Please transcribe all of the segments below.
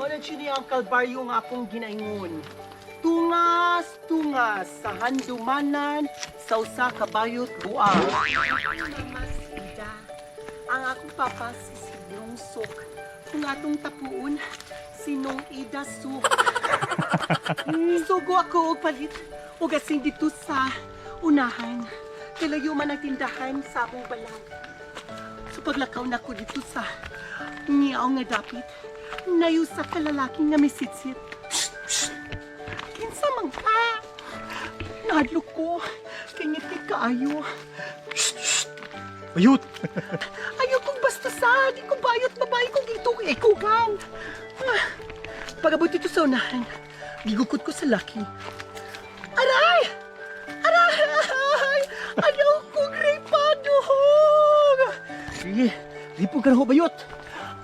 Wala siya ang kalbaryo nga akong ginaingon. Tungas, tungas, sa handumanan, sa usa ka bayot buang. Ang akong papa si Sinong Sok. Kung atong tapuon, Sinong Ida Sok. Sugo ako og palit. O gasing dito sa unahan. Kilayo man ang tindahan sa akong balang. So paglakaw na ko dito sa niyaw nga dapit, nayo sa kalalaking nga misitsit. Kinsa man ka? Nadlo ko. Kingiti kaayo. Bayot! Ayaw kong bastusan. Di ko bayot babae kong ito ikugang. Ah, Pagabot dito sa unahan, gigukot ko sa laki. Aray! Aray! Ayaw kong ripaduhog! Sige, ripog ka na ho, bayot.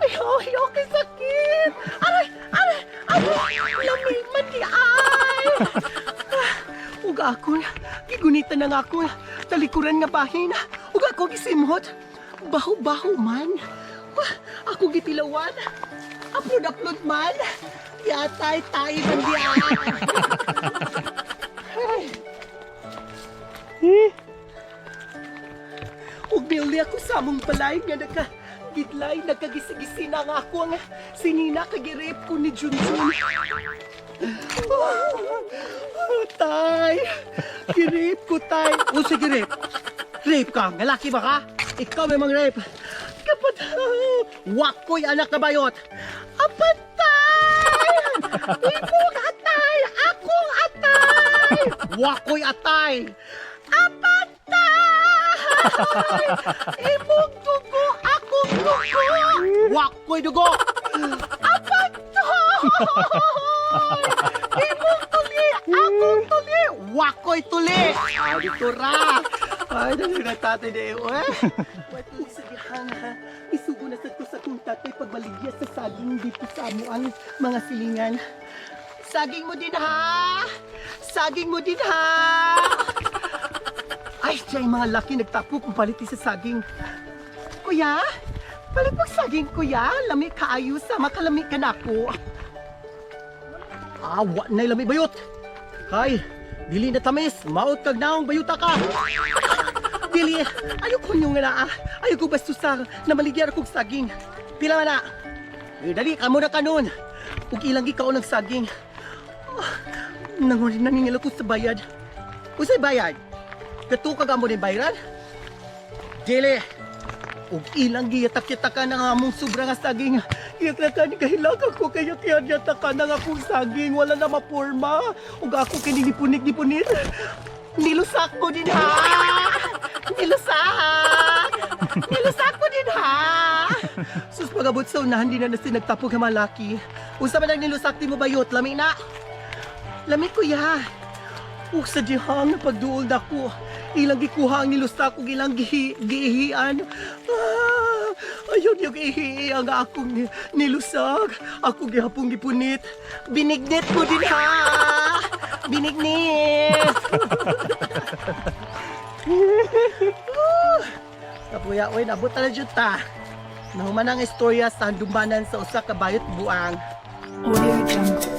Ayaw, ayaw kay sakit! Aray! Aray! Aray! Lamig man di ay! Ah, Ug ako, gigunitan na nga ako, talikuran nga bahin. Ug ako gisimhot, baho-baho man. Wah, Ako gitilawan, upload-upload man. Yatay tayo man di ay. Ay. Eh. Ako sa among balay nga nagka gidlay nagkagisi-gisi na nga ako ang sinina kagirip ko ni Junjun. Oh, tay, girip ko tay. O sige rape. Rape ka, lalaki ba ka? Ikaw may mga rape. Kapat, wakoy anak na bayot. Apatay! Ibog atay! Akong atay! Wakoy atay! Ibog dugo! Akong dugo! Wakoy dugo! Apatay! Ibog tuli! Akong tuli! Wakoy tuli! Ay, dito ra! Ay, dali na tatay na iyo, eh. Pati sa gihang, ha? Isugo na sa ko sa kong tatay pagbaligya sa saging dito sa amo ang mga silingan. Saging mo din, ha? Saging mo din, ha? Ay, siya yung mga laki nagtapo kung sa saging. Kuya, palit mo saging, kuya. Lami kaayo sa makalami ka na ako. Awa na lami bayot. Hay, dili na tamis. Maot kag naong bayuta ka. Dili, ayaw ko nyo nga na. ah. Ayaw ko basta sa na maligyan akong saging. Pila man na. Eh, dali, kamo na kanon. Ug ilang gikaw ng saging. Oh, nangulit naningil ako sa bayad. Usay bayad? Katukag amo ni bayran? Dili. Ug ilang giyatak-yatak ka na nga among sobra nga saging. Iyak na ka ni kahilakan ko kaya yatak ka na nga akong saging. Wala na mapurma. Ug ako kininipunig-nipunit. Nilusak ko din ha! Nilusak! Nilusak ko din ha! Sus pagabot sa unahan, di na na sinagtapog nga malaki. Unsa man ang nilusak di mo bayot, lami na. Lami kuya. Ug sa dihang na pagduol na ko. Ilang gikuha ang nilusak ug ilang gihi, gihian. Ah, ayun yung ihi ang akong ni- nilusag. Ako gihapong gipunit. Binignit ko din ha! Binignit! Kapuya, oy, nabot na dyan ta. Nahuman ang istorya sa dumanan sa usa ka bayot buang. Audio Jungle.